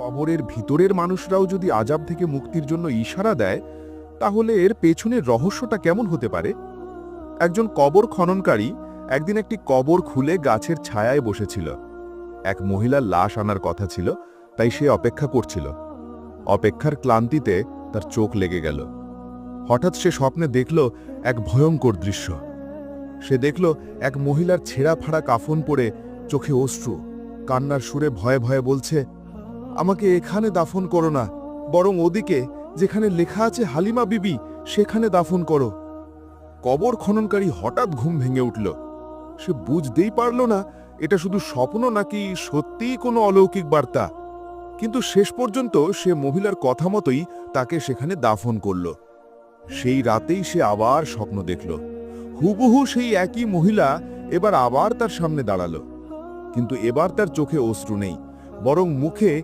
কবরের ভিতরের মানুষরাও যদি আজাব থেকে মুক্তির জন্য ইশারা দেয়, তাহলে এর পেছনের রহস্যটা কেমন হতে পারে? একজন কবর খননকারী একদিন একটি কবর খুলে গাছের ছায়ায় বসেছিল। এক মহিলার লাশ আনার কথা ছিল, তাই সে অপেক্ষা করছিল। অপেক্ষার ক্লান্তিতে তার চোখ লেগে গেল। হঠাৎ সে স্বপ্নে দেখল এক ভয়ঙ্কর দৃশ্য। সে দেখল এক মহিলার ছেঁড়া ফাড়া কাফন পরে চোখে অশ্রু। কান্নার সুরে ভয়ে ভয়ে বলছে আমাকে এখানে দাফন করো না, বরং ওদিকে যেখানে লেখা আছে হালিমা বিবি, সেখানে দাফন করো। কবর খননকারী হঠাৎ ঘুম ভেঙে উঠল। সে বুঝতেই পারল না, এটা শুধু স্বপ্ন নাকি সত্যিই কোনো অলৌকিক বার্তা। কিন্তু শেষ পর্যন্ত সে মহিলার কথা মতোই তাকে সেখানে দাফন করল। সেই রাতেই সে আবার স্বপ্ন দেখল। হুবহু সেই একই মহিলা এবার আবার তার সামনে দাঁড়াল। কিন্তু এবার তার চোখে অশ্রু নেই, বরং মুখে